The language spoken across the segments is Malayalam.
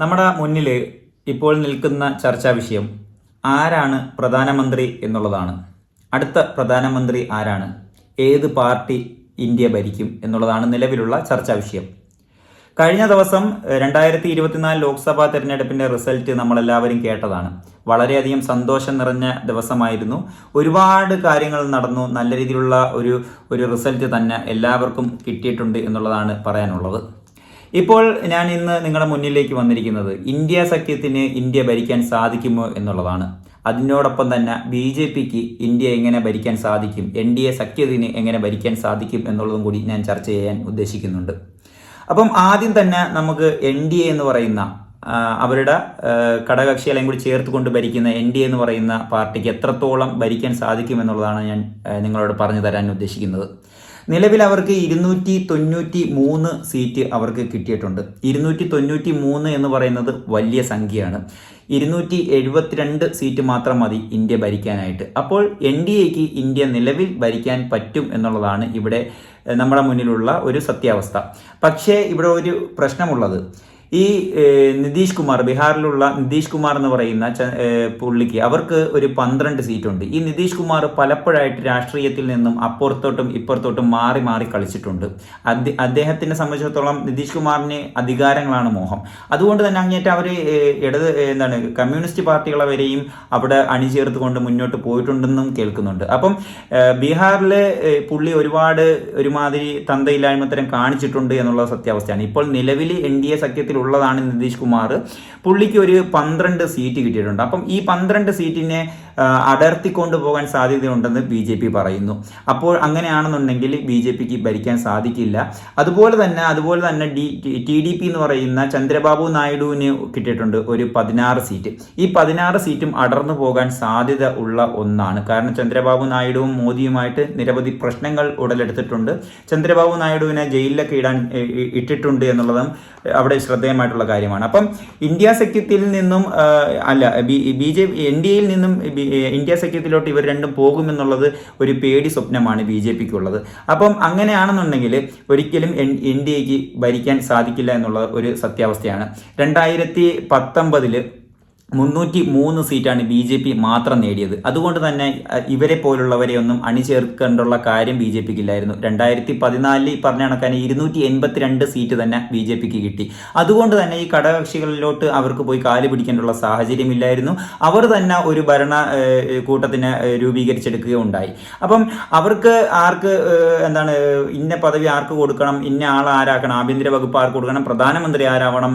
നമ്മുടെ മുന്നിൽ ഇപ്പോൾ നിൽക്കുന്ന ചർച്ചാ വിഷയം ആരാണ് പ്രധാനമന്ത്രി എന്നുള്ളതാണ്. അടുത്ത പ്രധാനമന്ത്രി ആരാണ്? ഏത് പാർട്ടി ഇന്ത്യ ഭരിക്കും എന്നുള്ളതാണ് നിലവിലുള്ള ചർച്ചാ വിഷയം. കഴിഞ്ഞ ദിവസം രണ്ടായിരത്തി ഇരുപത്തിനാല് ലോക്സഭാ തെരഞ്ഞെടുപ്പിന്റെ റിസൾട്ട് നമ്മളെല്ലാവരും കേട്ടതാണ്. വളരെയധികം സന്തോഷം നിറഞ്ഞ ദിവസമായിരുന്നു. ഒരുപാട് കാര്യങ്ങൾ നടന്നു. നല്ല രീതിയിലുള്ള ഒരു ഒരു റിസൾട്ട് തന്നെ എല്ലാവർക്കും കിട്ടിയിട്ടുണ്ട് എന്നുള്ളതാണ് പറയാനുള്ളത്. ഇപ്പോൾ ഞാൻ ഇന്ന് നിങ്ങളുടെ മുന്നിലേക്ക് വന്നിരിക്കുന്നത് ഇന്ത്യ സഖ്യത്തിന് ഇന്ത്യ ഭരിക്കാൻ സാധിക്കുമോ എന്നുള്ളതാണ്. അതിനോടൊപ്പം തന്നെ ബി ജെ പിക്ക് ഇന്ത്യ എങ്ങനെ ഭരിക്കാൻ സാധിക്കും എൻ ഡി എ സഖ്യത്തിന് എങ്ങനെ ഭരിക്കാൻ സാധിക്കും എന്നുള്ളതും കൂടി ഞാൻ ചർച്ച ചെയ്യാൻ ഉദ്ദേശിക്കുന്നുണ്ട്. അപ്പം ആദ്യം തന്നെ നമുക്ക് എൻ ഡി എ എന്ന് പറയുന്ന അവരുടെ ഘടകകക്ഷികളെയും കൂടി ചേർത്ത് കൊണ്ട് ഭരിക്കുന്ന എൻ ഡി എന്ന് പറയുന്ന പാർട്ടിക്ക് എത്രത്തോളം ഭരിക്കാൻ സാധിക്കും എന്നുള്ളതാണ് ഞാൻ നിങ്ങളോട് പറഞ്ഞു തരാൻ ഉദ്ദേശിക്കുന്നത്. നിലവിൽ അവർക്ക് ഇരുന്നൂറ്റി തൊണ്ണൂറ്റി മൂന്ന് സീറ്റ് അവർക്ക് കിട്ടിയിട്ടുണ്ട്. ഇരുന്നൂറ്റി തൊണ്ണൂറ്റി മൂന്ന് എന്ന് പറയുന്നത് വലിയ സംഖ്യയാണ്. ഇരുന്നൂറ്റി എഴുപത്തിരണ്ട് സീറ്റ് മാത്രം മതി ഇന്ത്യ ഭരിക്കാനായിട്ട്. അപ്പോൾ എൻ ഡി എക്ക് ഇന്ത്യ നിലവിൽ ഭരിക്കാൻ പറ്റും എന്നുള്ളതാണ് ഇവിടെ നമ്മുടെ മുന്നിലുള്ള ഒരു സത്യാവസ്ഥ. പക്ഷേ ഇവിടെ ഒരു പ്രശ്നമുള്ളത്. ഈ നിതീഷ് കുമാർ ബീഹാറിലുള്ള നിതീഷ് കുമാർ എന്ന് പറയുന്ന പുള്ളിക്ക് അവർക്ക് ഒരു പന്ത്രണ്ട് സീറ്റുണ്ട്. ഈ നിതീഷ് കുമാർ പലപ്പോഴായിട്ട് രാഷ്ട്രീയത്തിൽ നിന്നും അപ്പുറത്തോട്ടും ഇപ്പുറത്തോട്ടും മാറി മാറി കളിച്ചിട്ടുണ്ട്. അദ്ദേ- അദ്ദേഹത്തിനെ സംബന്ധിച്ചിടത്തോളം നിതീഷ് കുമാറിന് അധികാരങ്ങളാണ് മോഹം. അതുകൊണ്ട് തന്നെ അങ്ങേറ്റം അവർ ഇടത് എന്താണ് കമ്മ്യൂണിസ്റ്റ് പാർട്ടികളെ വരെയും അവിടെ അണിചേർത്തുകൊണ്ട് മുന്നോട്ട് പോയിട്ടുണ്ടെന്നും കേൾക്കുന്നുണ്ട്. അപ്പം ബീഹാറിലെ പുള്ളി ഒരുപാട് ഒരുമാതിരി തന്തയില്ലായ്മത്തരം കാണിച്ചിട്ടുണ്ട് എന്നുള്ള സത്യാവസ്ഥയാണ്. ഇപ്പോൾ നിലവിൽ എൻ ഡി എ സഖ്യത്തിലുള്ളതാണ് നിതീഷ് കുമാർ. പുള്ളിക്ക് ഒരു പന്ത്രണ്ട് സീറ്റ് കിട്ടിയിട്ടുണ്ട്. അപ്പം ഈ പന്ത്രണ്ട് സീറ്റിനെ അടർത്തിക്കൊണ്ട് പോകാൻ സാധ്യതയുണ്ടെന്ന് ബി ജെ പി പറയുന്നു. അപ്പോൾ അങ്ങനെയാണെന്നുണ്ടെങ്കിൽ ബി ജെ പിക്ക് ഭരിക്കാൻ സാധിക്കില്ല. അതുപോലെ തന്നെ അതുപോലെ തന്നെ ഡി ടി ഡി പി എന്ന് പറയുന്ന ചന്ദ്രബാബു നായിഡുവിന് കിട്ടിയിട്ടുണ്ട് ഒരു പതിനാറ് സീറ്റ്. ഈ പതിനാറ് സീറ്റും അടർന്നു പോകാൻ സാധ്യത ഉള്ള ഒന്നാണ്. കാരണം ചന്ദ്രബാബു നായിഡുവും മോദിയുമായിട്ട് നിരവധി പ്രശ്നങ്ങൾ ഉടലെടുത്തിട്ടുണ്ട്. ചന്ദ്രബാബു നായിഡുവിനെ ജയിലിലൊക്കെ ഇടാൻ ഇട്ടിട്ടുണ്ട് എന്നുള്ളതും അവിടെ ശ്രദ്ധേയമായിട്ടുള്ള കാര്യമാണ്. അപ്പം ഇന്ത്യ സഖ്യത്തിൽ നിന്നും അല്ല ബി ജെ എൻ ഡി എയിൽ നിന്നും ഇന്ത്യ സഖ്യത്തിലോട്ട് ഇവർ രണ്ടും പോകുമെന്നുള്ളത് ഒരു പേടി സ്വപ്നമാണ് ബി ജെ പിക്ക് ഉള്ളത് അപ്പം അങ്ങനെയാണെന്നുണ്ടെങ്കിൽ ഒരിക്കലും എൻ ഡി എക്ക് ഭരിക്കാൻ സാധിക്കില്ല എന്നുള്ള ഒരു സത്യാവസ്ഥയാണ്. രണ്ടായിരത്തി പത്തൊമ്പതിൽ മുന്നൂറ്റി മൂന്ന് സീറ്റാണ് ബി ജെ പി മാത്രം നേടിയത്. അതുകൊണ്ട് തന്നെ ഇവരെ പോലുള്ളവരെ ഒന്നും അണിചേർക്കേണ്ടുള്ള കാര്യം ബി ജെ പിക്ക് ഇല്ലായിരുന്നു രണ്ടായിരത്തി പതിനാലിൽ പറഞ്ഞ കണക്കാണ് ഇരുന്നൂറ്റി എൺപത്തിരണ്ട് സീറ്റ് തന്നെ ബി ജെ പിക്ക് കിട്ടി. അതുകൊണ്ട് തന്നെ ഈ ഘടകകക്ഷികളിലോട്ട് അവർക്ക് പോയി കാൽ പിടിക്കേണ്ടുള്ള സാഹചര്യമില്ലായിരുന്നു. അവർ തന്നെ ഒരു ഭരണ കൂട്ടത്തിന് രൂപീകരിച്ചെടുക്കുകയുണ്ടായി. അപ്പം അവർക്ക് ആർക്ക് എന്താണ് ഇന്ന പദവി ആർക്ക് കൊടുക്കണം ഇന്ന ആൾ ആരാക്കണം ആഭ്യന്തര വകുപ്പ് ആർക്ക് കൊടുക്കണം പ്രധാനമന്ത്രി ആരാവണം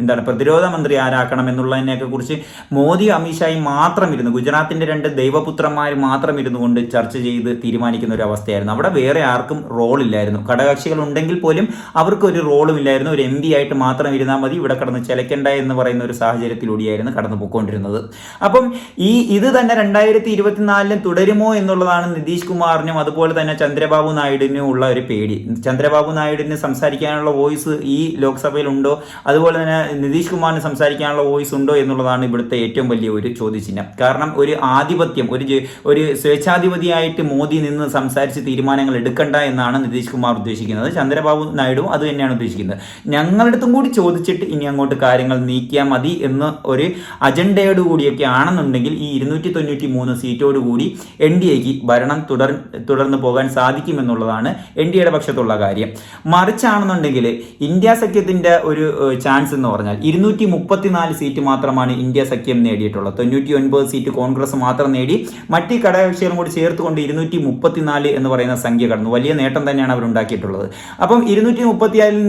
എന്താണ് പ്രതിരോധ മന്ത്രി ആരാക്കണം എന്നുള്ളതിനെയൊക്കെ കുറിച്ച് മോദി അമിത്ഷായും മാത്രം ഇരുന്ന് ഗുജറാത്തിന്റെ രണ്ട് ദൈവപുത്രന്മാർ മാത്രം ഇരുന്നു കൊണ്ട് ചർച്ച ചെയ്ത് തീരുമാനിക്കുന്ന ഒരു അവസ്ഥയായിരുന്നു. അവിടെ വേറെ ആർക്കും റോൾ ഇല്ലായിരുന്നു ഘടകകക്ഷികൾ ഉണ്ടെങ്കിൽ പോലും അവർക്ക് ഒരു റോളും ഇല്ലായിരുന്നു ഒരു എം ആയിട്ട് മാത്രം ഇരുന്നാൽ മതി. ഇവിടെ കടന്ന് ചിലക്കേണ്ട എന്ന് പറയുന്ന ഒരു സാഹചര്യത്തിലൂടെയായിരുന്നു കടന്നു പോയിക്കൊണ്ടിരുന്നത് അപ്പം ഈ ഇത് തന്നെ രണ്ടായിരത്തി ഇരുപത്തിനാലിലും തുടരുമോ എന്നുള്ളതാണ് നിതീഷ് കുമാറിനും അതുപോലെ തന്നെ ചന്ദ്രബാബു നായിഡുവിനും ഉള്ള ഒരു പേടി. ചന്ദ്രബാബു നായിഡുവിന് സംസാരിക്കാനുള്ള വോയിസ് ഈ ലോക്സഭയിൽ ഉണ്ടോ അതുപോലെ തന്നെ നിതീഷ് കുമാറിന് സംസാരിക്കാനുള്ള വോയിസ് ഉണ്ടോ എന്നുള്ളതാണ് ഇവിടുത്തെ ഏറ്റവും വലിയ ഒരു ചോദ്യചിഹ്നം. കാരണം ഒരു ആധിപത്യം ഒരു ഒരു സ്വേച്ഛാധിപതിയായിട്ട് മോദി നിന്ന് സംസാരിച്ച് തീരുമാനങ്ങൾ എടുക്കണ്ട എന്നാണ് നിതീഷ് കുമാർ ഉദ്ദേശിക്കുന്നത്. ചന്ദ്രബാബു നായിഡു അത് തന്നെയാണ് ഉദ്ദേശിക്കുന്നത്. ഞങ്ങളടുത്തും കൂടി ചോദിച്ചിട്ട് ഇനി അങ്ങോട്ട് കാര്യങ്ങൾ നീക്കിയാൽ മതി എന്ന് ഒരു അജണ്ടയോട് കൂടിയൊക്കെ ആണെന്നുണ്ടെങ്കിൽ ഈ ഇരുന്നൂറ്റി തൊണ്ണൂറ്റി മൂന്ന് സീറ്റോട് കൂടി എൻ ഡി എക്ക് ഭരണം തുടർ തുടർന്ന് പോകാൻ സാധിക്കുമെന്നുള്ളതാണ് എൻ ഡി എയുടെ പക്ഷത്തുള്ള കാര്യം. മറിച്ചാണെന്നുണ്ടെങ്കിൽ ഇന്ത്യ സഖ്യത്തിന്റെ ഒരു ചാൻസ് എന്ന് പറഞ്ഞാൽ ഇരുന്നൂറ്റി മുപ്പത്തിനാല് സീറ്റ് മാത്രമാണ് ഇന്ത്യ സഖ്യം നേടിയിട്ടുള്ളത്. തൊണ്ണൂറ്റി ഒൻപത് സീറ്റ് കോൺഗ്രസ് മാത്രം നേടി മറ്റ് ഘടകകക്ഷികളും കൂടി ചേർത്തുകൊണ്ട് ഇരുന്നൂറ്റി മുപ്പത്തിനാല് എന്ന് പറയുന്ന സംഖ്യ കടന്നു. വലിയ നേട്ടം തന്നെയാണ് അവർ ഉണ്ടാക്കിയിട്ടുള്ളത്. അപ്പം ഇരുന്നൂറ്റി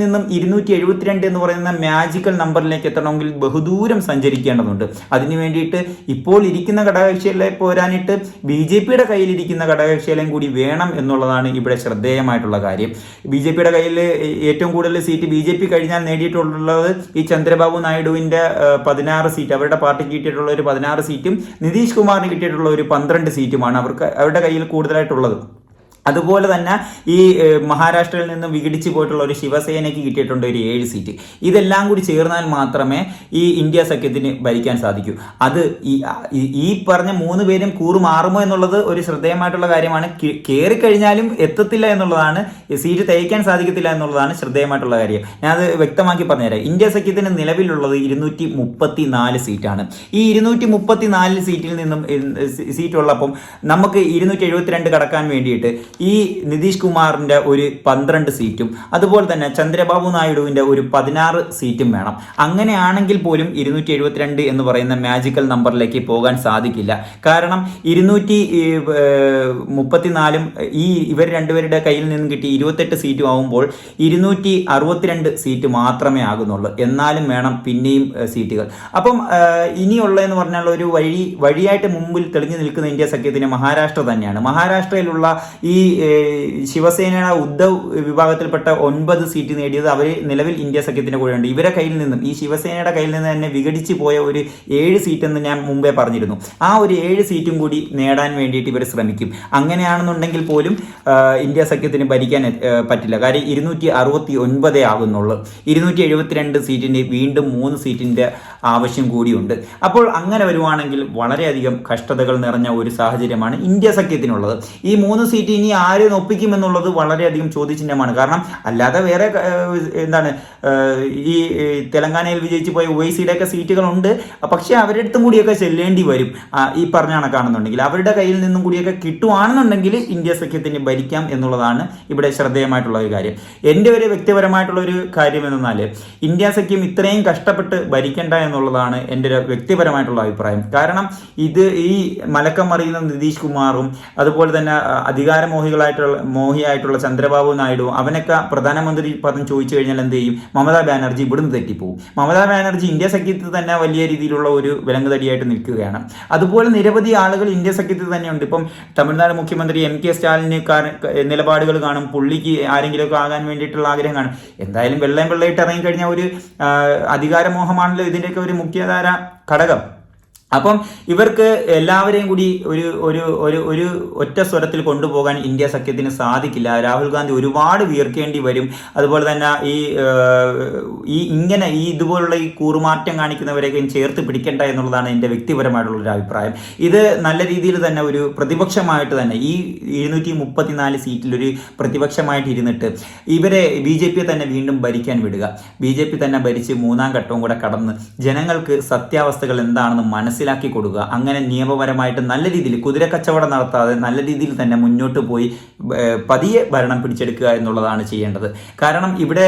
നിന്നും ഇരുന്നൂറ്റി എഴുപത്തിരണ്ട് എന്ന് പറയുന്ന മാജിക്കൽ നമ്പറിലേക്ക് എത്തണമെങ്കിൽ ബഹുദൂരം സഞ്ചരിക്കേണ്ടതുണ്ട്. അതിനു വേണ്ടിയിട്ട് ഇപ്പോൾ ഇരിക്കുന്ന ഘടകകക്ഷികളെ പോരാനിട്ട് ബി ജെ പിയുടെ കയ്യിലിരിക്കുന്ന ഘടകകക്ഷികളെയും കൂടി വേണം എന്നുള്ളതാണ് ഇവിടെ ശ്രദ്ധേയമായിട്ടുള്ള കാര്യം. ബി ജെ പിയുടെ കയ്യിൽ ഏറ്റവും കൂടുതൽ സീറ്റ് ബി ജെ പി കഴിഞ്ഞാൽ നേടിയിട്ടുള്ളത് ഈ ചന്ദ്രബാബു നായിഡുവിന്റെ ഏഹ്, പതിനാറ് സീറ്റ്. അവരുടെ പാർട്ടിക്ക് കിട്ടിയിട്ടുള്ള ഒരു പതിനാറ് സീറ്റും നിതീഷ് കുമാറിന് കിട്ടിയിട്ടുള്ള ഒരു പന്ത്രണ്ട് സീറ്റുമാണ് അവർക്ക് അവരുടെ കയ്യിൽ കൂടുതലായിട്ടുള്ളത്. അതുപോലെ തന്നെ ഈ മഹാരാഷ്ട്രയിൽ നിന്ന് വിഘടിച്ച് പോയിട്ടുള്ള ഒരു ശിവസേനയ്ക്ക് കിട്ടിയിട്ടുണ്ട് ഒരു ഏഴ് സീറ്റ്. ഇതെല്ലാം കൂടി ചേർന്നാൽ മാത്രമേ ഈ ഇന്ത്യ സഖ്യത്തിന് ഭരിക്കാൻ സാധിക്കൂ. അത് ഈ പറഞ്ഞ മൂന്ന് പേരും കൂറുമാറുമോ എന്നുള്ളത് ഒരു ശ്രദ്ധേയമായിട്ടുള്ള കാര്യമാണ്. കയറി കഴിഞ്ഞാലും എത്തത്തില്ല എന്നുള്ളതാണ്. സീറ്റ് തയ്ക്കാൻ സാധിക്കത്തില്ല എന്നുള്ളതാണ് ശ്രദ്ധേയമായിട്ടുള്ള കാര്യം. ഞാൻ അത് വ്യക്തമാക്കി പറഞ്ഞുതരാം. ഇന്ത്യ സഖ്യത്തിന് നിലവിലുള്ളത് ഇരുന്നൂറ്റി മുപ്പത്തി നാല് സീറ്റാണ്. ഈ ഇരുന്നൂറ്റി മുപ്പത്തി നാല് സീറ്റിൽ നിന്നും സീറ്റുള്ളപ്പം നമുക്ക് ഇരുന്നൂറ്റി എഴുപത്തിരണ്ട് കടക്കാൻ വേണ്ടിയിട്ട് ഈ നിതീഷ് കുമാറിന്റെ ഒരു പന്ത്രണ്ട് സീറ്റും അതുപോലെ തന്നെ ചന്ദ്രബാബു നായിഡുവിന്റെ ഒരു പതിനാറ് സീറ്റും വേണം. അങ്ങനെയാണെങ്കിൽ പോലും ഇരുന്നൂറ്റി എഴുപത്തിരണ്ട് എന്ന് പറയുന്ന മാജിക്കൽ നമ്പറിലേക്ക് പോകാൻ സാധിക്കില്ല. കാരണം ഇരുന്നൂറ്റി മുപ്പത്തിനാലും ഈ ഇവർ രണ്ടുപേരുടെ കയ്യിൽ നിന്നും കിട്ടി ഇരുപത്തെട്ട് സീറ്റും ആവുമ്പോൾ ഇരുന്നൂറ്റി അറുപത്തിരണ്ട് സീറ്റ് മാത്രമേ ആകുന്നുള്ളൂ. എന്നാലും വേണം പിന്നെയും സീറ്റുകൾ. അപ്പം ഇനിയുള്ള ഇനിയുള്ളതെന്ന് പറഞ്ഞാൽ ഒരു വഴി വഴിയായിട്ട് മുമ്പിൽ തെളിഞ്ഞു നിൽക്കുന്ന ഇന്ത്യ സഖ്യത്തിന് മഹാരാഷ്ട്ര തന്നെയാണ്. മഹാരാഷ്ട്രയിലുള്ള ഈ ശിവസേനയുടെ ഉദ്ധവ് വിഭാഗത്തിൽപ്പെട്ട ഒൻപത് സീറ്റ് നേടിയത് അവർ നിലവിൽ ഇന്ത്യ സഖ്യത്തിന്റെ കൂടെയുണ്ട്. ഇവരെ കയ്യിൽ നിന്നും ഈ ശിവസേനയുടെ കയ്യിൽ നിന്ന് തന്നെ വിഘടിച്ച് പോയ ഒരു ഏഴ് സീറ്റ് എന്ന് ഞാൻ മുമ്പേ പറഞ്ഞിരുന്നു. ആ ഒരു ഏഴ് സീറ്റും കൂടി നേടാൻ വേണ്ടിയിട്ട് ഇവർ ശ്രമിക്കും. അങ്ങനെയാണെന്നുണ്ടെങ്കിൽ പോലും ഇന്ത്യ സഖ്യത്തിന് ഭരിക്കാൻ പറ്റില്ല. കാര്യം ഇരുന്നൂറ്റി അറുപത്തി ഒൻപതേ ആകുന്നുള്ളൂ. ഇരുന്നൂറ്റി എഴുപത്തിരണ്ട് സീറ്റിന്റെ വീണ്ടും മൂന്ന് സീറ്റിന്റെ ആവശ്യം കൂടിയുണ്ട്. അപ്പോൾ അങ്ങനെ വരുവാണെങ്കിൽ വളരെയധികം കഷ്ടതകൾ നിറഞ്ഞ ഒരു സാഹചര്യമാണ് ഇന്ത്യ സഖ്യത്തിനുള്ളത്. ഈ മൂന്ന് സീറ്റ് ഇനി ആര് ഒപ്പിക്കുമെന്നുള്ളത് വളരെയധികം ചോദ്യചിഹ്നമാണ്. കാരണം അല്ലാതെ വേറെ എന്താണ് ഈ തെലങ്കാനയിൽ വിജയിച്ച് പോയ ഒവൈസിയുടെ ഒക്കെ സീറ്റുകളുണ്ട്. പക്ഷേ അവരുടെ അടുത്തും കൂടിയൊക്കെ ചെല്ലേണ്ടി വരും. ഈ പറഞ്ഞ കണക്കാണെന്നുണ്ടെങ്കിൽ. അവരുടെ കയ്യിൽ നിന്നും കൂടിയൊക്കെ കിട്ടുവാണെന്നുണ്ടെങ്കിൽ ഇന്ത്യ സഖ്യത്തിന് ഭരിക്കാം എന്നുള്ളതാണ് ഇവിടെ ശ്രദ്ധേയമായിട്ടുള്ള ഒരു കാര്യം. എന്റെ ഒരു വ്യക്തിപരമായിട്ടുള്ള ഒരു കാര്യം എന്നാൽ ഇന്ത്യ സഖ്യം ഇത്രയും കഷ്ടപ്പെട്ട് ഭരിക്കേണ്ട എന്നുള്ളതാണ് എന്റെ ഒരു വ്യക്തിപരമായിട്ടുള്ള അഭിപ്രായം. കാരണം ഇത് ഈ മലക്കം മറിയുന്ന നിതീഷ് കുമാറും അതുപോലെ തന്നെ ആ, അധികാരമോഹികളായിട്ടുള്ള മോഹിയായിട്ടുള്ള ചന്ദ്രബാബു നായിഡു അവനൊക്കെ പ്രധാനമന്ത്രി പദം ചോദിച്ചു കഴിഞ്ഞാൽ എന്ത് ചെയ്യും? മമതാ ബാനർജി ഇവിടുന്ന് തെറ്റിപ്പോവും. മമതാ ബാനർജി ഇന്ത്യ സഖ്യത്തിൽ തന്നെ വലിയ രീതിയിലുള്ള ഒരു വിലങ്ങുതടിയായിട്ട് നിൽക്കുകയാണ്. അതുപോലെ നിരവധി ആളുകൾ ഇന്ത്യ സഖ്യത്തിൽ തന്നെയുണ്ട് ഇപ്പം തമിഴ്നാട് മുഖ്യമന്ത്രി എം കെ സ്റ്റാലിന് നിലപാടുകൾ കാണും. പുള്ളിക്ക് ആരെങ്കിലുമൊക്കെ ആകാൻ വേണ്ടിയിട്ടുള്ള ആഗ്രഹം കാണും. എന്തായാലും വെള്ളം വെള്ളയിട്ട് ഇറങ്ങിക്കഴിഞ്ഞാൽ ഒരു അധികാരമോഹമാണല്ലോ ഇതിന്റെയൊക്കെ ഒരു മുഖ്യധാര ഘടകം. അപ്പം ഇവർക്ക് എല്ലാവരെയും കൂടി ഒരു ഒരു ഒരു ഒരു ഒറ്റ സ്വരത്തിൽ കൊണ്ടുപോകാൻ ഇന്ത്യ സഖ്യത്തിന് സാധിക്കില്ല. രാഹുൽ ഗാന്ധി ഒരുപാട് വീർക്കേണ്ടി വരും. അതുപോലെ തന്നെ ഈ ഈ ഇങ്ങനെ ഈ ഇതുപോലുള്ള ഈ കൂറുമാറ്റം കാണിക്കുന്നവരെയൊക്കെയും ചേർത്ത് പിടിക്കേണ്ട എന്നുള്ളതാണ് എന്റെ വ്യക്തിപരമായിട്ടുള്ള ഒരു അഭിപ്രായം. ഇത് നല്ല രീതിയിൽ തന്നെ ഒരു പ്രതിപക്ഷമായിട്ട് തന്നെ ഈ എഴുന്നൂറ്റി മുപ്പത്തിനാല് സീറ്റിൽ ഒരു പ്രതിപക്ഷമായിട്ട് ഇരുന്നിട്ട് ഇവരെ ബി ജെ പിയെ തന്നെ വീണ്ടും ഭരിക്കാൻ വിടുക. ബി ജെ പി തന്നെ ഭരിച്ച് മൂന്നാം ഘട്ടവും കൂടെ കടന്ന് ജനങ്ങൾക്ക് സത്യാവസ്ഥകൾ എന്താണെന്ന് മനസ്സിലാക്കി കൊടുക്കുക. അങ്ങനെ നിയമപരമായിട്ട് നല്ല രീതിയിൽ കുതിര കച്ചവടം നടത്താതെ നല്ല രീതിയിൽ തന്നെ മുന്നോട്ട് പോയി പതിയെ ഭരണം പിടിച്ചെടുക്കുക എന്നുള്ളതാണ് ചെയ്യേണ്ടത്. കാരണം ഇവിടെ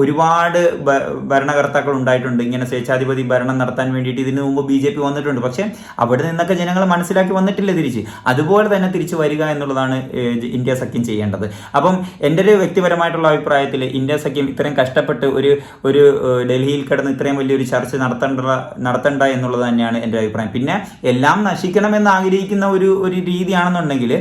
ഒരുപാട് ഭരണകർത്താക്കൾ ഉണ്ടായിട്ടുണ്ട്. ഇങ്ങനെ സ്വേച്ഛാധിപതി ഭരണം നടത്താൻ വേണ്ടിയിട്ട് ഇതിനു മുമ്പ് ബി ജെ പി വന്നിട്ടുണ്ട്. പക്ഷേ അവിടെ നിന്നൊക്കെ ജനങ്ങൾ മനസ്സിലാക്കി വന്നിട്ടില്ല തിരിച്ച്. അതുപോലെ തന്നെ തിരിച്ചു വരിക എന്നുള്ളതാണ് ഇന്ത്യ സഖ്യം ചെയ്യേണ്ടത്. അപ്പം എന്റെ ഒരു വ്യക്തിപരമായിട്ടുള്ള അഭിപ്രായത്തിൽ ഇന്ത്യ സഖ്യം ഇത്രയും കഷ്ടപ്പെട്ട് ഒരു ഒരു ഡൽഹിയിൽ കിടന്ന് ഇത്രയും വലിയൊരു ചർച്ച നടത്തേണ്ട നടത്തേണ്ട എന്നുള്ളത് തന്നെയാണ് എന്റെ അഭിപ്രായം. പിന്നെ എല്ലാം നശിക്കണമെന്ന് ആഗ്രഹിക്കുന്ന ഒരു ഒരു രീതിയാണെന്നുണ്ടെങ്കിൽ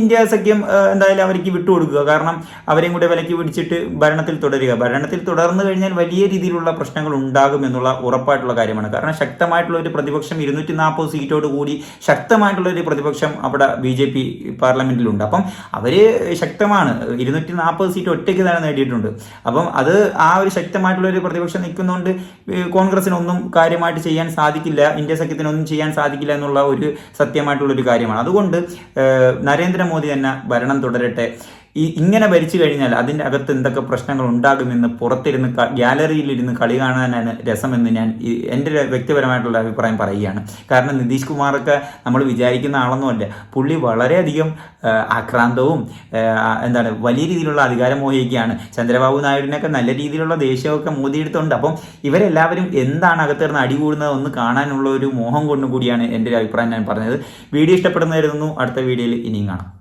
ഇന്ത്യ സഖ്യം എന്തായാലും അവർക്ക് വിട്ടുകൊടുക്കുക. കാരണം അവരെയും കൂടെ വിലക്ക് പിടിച്ചിട്ട് ഭരണത്തിൽ തുടരുക. ഭരണത്തിൽ തുടർന്നു കഴിഞ്ഞാൽ വലിയ രീതിയിലുള്ള പ്രശ്നങ്ങൾ ഉണ്ടാകും എന്നുള്ള ഉറപ്പായിട്ടുള്ള കാര്യമാണ്. കാരണം ശക്തമായിട്ടുള്ള ഒരു പ്രതിപക്ഷം ഇരുന്നൂറ്റി നാൽപ്പത് സീറ്റോട് കൂടി ശക്തമായിട്ടുള്ള ഒരു പ്രതിപക്ഷം അവിടെ ബി ജെ പി പാർലമെന്റിലുണ്ട്. അപ്പം അവർ ശക്തമാണ്. ഇരുന്നൂറ്റി നാൽപ്പത് സീറ്റ് ഒറ്റയ്ക്ക് തന്നെ നേടിയിട്ടുണ്ട്. അപ്പം അത് ആ ഒരു ശക്തമായിട്ടുള്ള ഒരു പ്രതിപക്ഷം നിൽക്കുന്നതുകൊണ്ട് കോൺഗ്രസിനൊന്നും കാര്യമായിട്ട് ചെയ്യാൻ സാധിക്കില്ല. ഇന്ത്യ സഖ്യത്തിനൊന്നും ചെയ്യാൻ സാധിക്കില്ല എന്നുള്ള ഒരു സത്യമായിട്ടുള്ള ഒരു കാര്യമാണ്. അതുകൊണ്ട് നരേന്ദ്രമോദി തന്നെ ഭരണം തുടരട്ടെ. ഈ ഇങ്ങനെ ഭരിച്ചു കഴിഞ്ഞാൽ അതിന്റെ അകത്ത് എന്തൊക്കെ പ്രശ്നങ്ങൾ ഉണ്ടാകുമെന്ന് പുറത്തിരുന്ന് ഗാലറിയിലിരുന്ന് കളി കാണാനാണ് രസമെന്ന് ഞാൻ എന്റെ വ്യക്തിപരമായിട്ടുള്ള അഭിപ്രായം പറയുകയാണ്. കാരണം നിതീഷ് കുമാറൊക്കെ നമ്മൾ വിചാരിക്കുന്ന ആളൊന്നുമല്ല പുള്ളി വളരെയധികം ആക്രാന്തവും എന്താണ് വലിയ രീതിയിലുള്ള അധികാരം മോഹിക്കുകയാണ്. ചന്ദ്രബാബു നായിഡുവിനൊക്കെ നല്ല രീതിയിലുള്ള ദേഷ്യമൊക്കെ മോദിയെടുത്തുണ്ട്. അപ്പം ഇവരെല്ലാവരും എന്താണ് അകത്തിരുന്ന് അടികൂടുന്നത് ഒന്ന് കാണാനുള്ള ഒരു മോഹം കൊണ്ടുകൂടിയാണ് എന്റെ ഒരു അഭിപ്രായം ഞാൻ പറഞ്ഞത്. വീഡിയോ ഇഷ്ടപ്പെടുന്നതായിരുന്നു അടുത്ത വീഡിയോയിൽ ഇനിയും കാണാം.